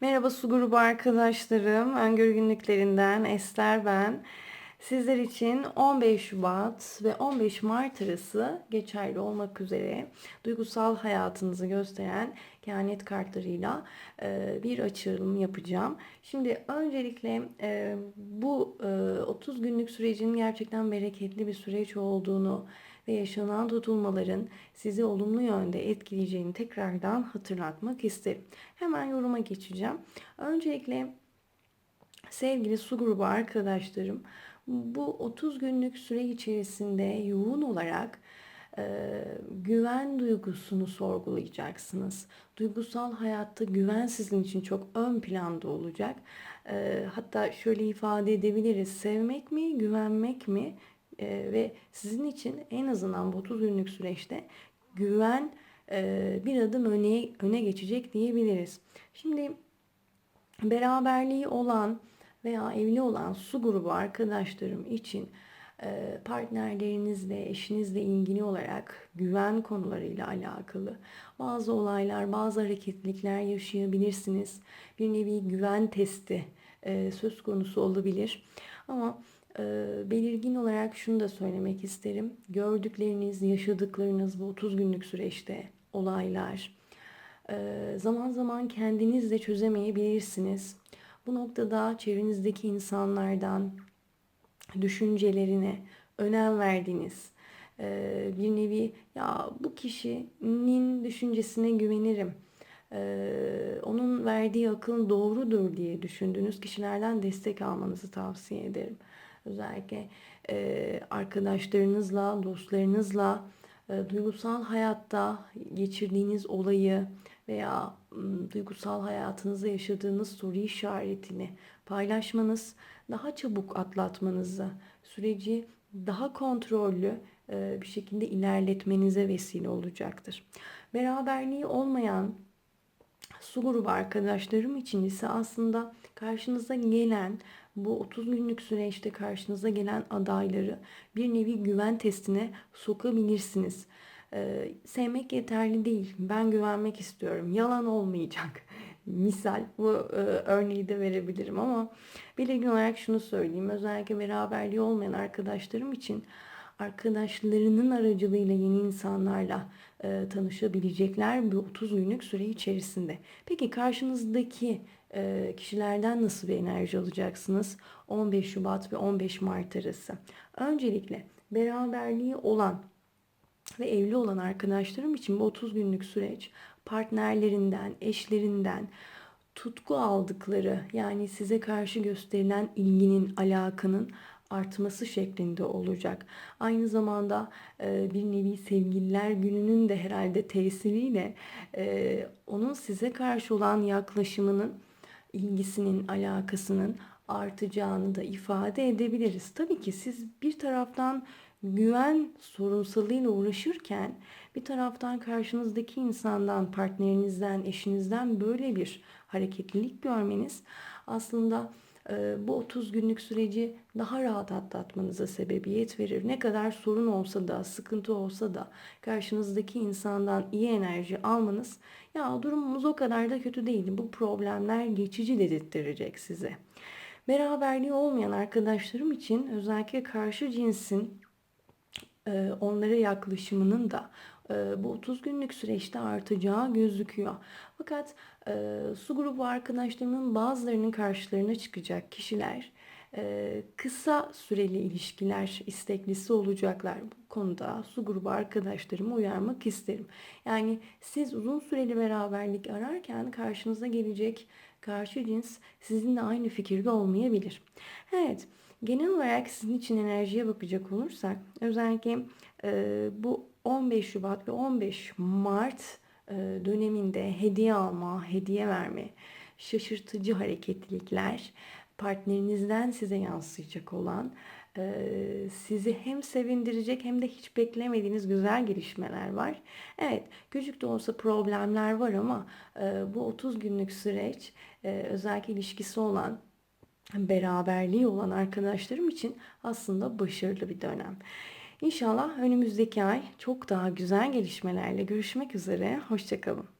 Merhaba su grubu arkadaşlarım. Öngörü günlüklerinden Ester ben. Sizler için 15 Şubat ve 15 Mart arası geçerli olmak üzere duygusal hayatınızı gösteren kehanet kartlarıyla e, bir açılım yapacağım. Şimdi öncelikle e, bu e, 30 günlük sürecin gerçekten bereketli bir süreç olduğunu ve yaşanan tutulmaların sizi olumlu yönde etkileyeceğini tekrardan hatırlatmak isterim. Hemen yoruma geçeceğim. Öncelikle sevgili su grubu arkadaşlarım bu 30 günlük süre içerisinde yoğun olarak e, güven duygusunu sorgulayacaksınız. Duygusal hayatta güven sizin için çok ön planda olacak. E, hatta şöyle ifade edebiliriz. Sevmek mi, güvenmek mi? E, ve sizin için en azından bu 30 günlük süreçte güven e, bir adım öne, öne geçecek diyebiliriz. Şimdi beraberliği olan veya evli olan su grubu arkadaşlarım için e, partnerlerinizle, eşinizle ilgili olarak güven konularıyla alakalı bazı olaylar, bazı hareketlilikler yaşayabilirsiniz. Bir nevi güven testi e, söz konusu olabilir. Ama belirgin olarak şunu da söylemek isterim. Gördükleriniz, yaşadıklarınız bu 30 günlük süreçte olaylar zaman zaman kendiniz de çözemeyebilirsiniz. Bu noktada çevrenizdeki insanlardan düşüncelerine önem verdiğiniz bir nevi ya bu kişinin düşüncesine güvenirim. Onun verdiği akıl doğrudur diye düşündüğünüz kişilerden destek almanızı tavsiye ederim. Özellikle arkadaşlarınızla, dostlarınızla duygusal hayatta geçirdiğiniz olayı veya duygusal hayatınızda yaşadığınız soru işaretini paylaşmanız daha çabuk atlatmanızı, süreci daha kontrollü bir şekilde ilerletmenize vesile olacaktır. Beraberliği olmayan su grubu arkadaşlarım için ise aslında karşınıza gelen bu 30 günlük süreçte karşınıza gelen adayları bir nevi güven testine sokabilirsiniz. Ee, sevmek yeterli değil. Ben güvenmek istiyorum. Yalan olmayacak. Misal bu e, örneği de verebilirim ama belirgin olarak şunu söyleyeyim. Özellikle beraberliği olmayan arkadaşlarım için arkadaşlarının aracılığıyla yeni insanlarla e, tanışabilecekler bu 30 günlük süre içerisinde. Peki karşınızdaki e, kişilerden nasıl bir enerji alacaksınız? 15 Şubat ve 15 Mart arası. Öncelikle beraberliği olan ve evli olan arkadaşlarım için bu 30 günlük süreç partnerlerinden, eşlerinden tutku aldıkları yani size karşı gösterilen ilginin, alakanın artması şeklinde olacak. Aynı zamanda e, bir nevi sevgililer gününün de herhalde tesiriyle e, onun size karşı olan yaklaşımının, ilgisinin, alakasının artacağını da ifade edebiliriz. Tabii ki siz bir taraftan güven sorunsalıyla uğraşırken bir taraftan karşınızdaki insandan, partnerinizden, eşinizden böyle bir hareketlilik görmeniz aslında bu 30 günlük süreci daha rahat atlatmanıza sebebiyet verir. Ne kadar sorun olsa da, sıkıntı olsa da karşınızdaki insandan iyi enerji almanız ya durumumuz o kadar da kötü değil. Bu problemler geçici dedirttirecek size. Beraberliği olmayan arkadaşlarım için özellikle karşı cinsin e, onlara yaklaşımının da bu 30 günlük süreçte artacağı gözüküyor. Fakat e, su grubu arkadaşlarımın bazılarının karşılarına çıkacak kişiler kısa süreli ilişkiler isteklisi olacaklar. Bu konuda su grubu arkadaşlarımı uyarmak isterim. Yani siz uzun süreli beraberlik ararken karşınıza gelecek karşı cins sizinle aynı fikirde olmayabilir. Evet. Genel olarak sizin için enerjiye bakacak olursak özellikle e, bu 15 Şubat ve 15 Mart e, döneminde hediye alma, hediye verme, şaşırtıcı hareketlilikler, partnerinizden size yansıyacak olan e, sizi hem sevindirecek hem de hiç beklemediğiniz güzel gelişmeler var. Evet küçük de olsa problemler var ama e, bu 30 günlük süreç e, özellikle ilişkisi olan beraberliği olan arkadaşlarım için aslında başarılı bir dönem. İnşallah önümüzdeki ay çok daha güzel gelişmelerle görüşmek üzere. Hoşçakalın.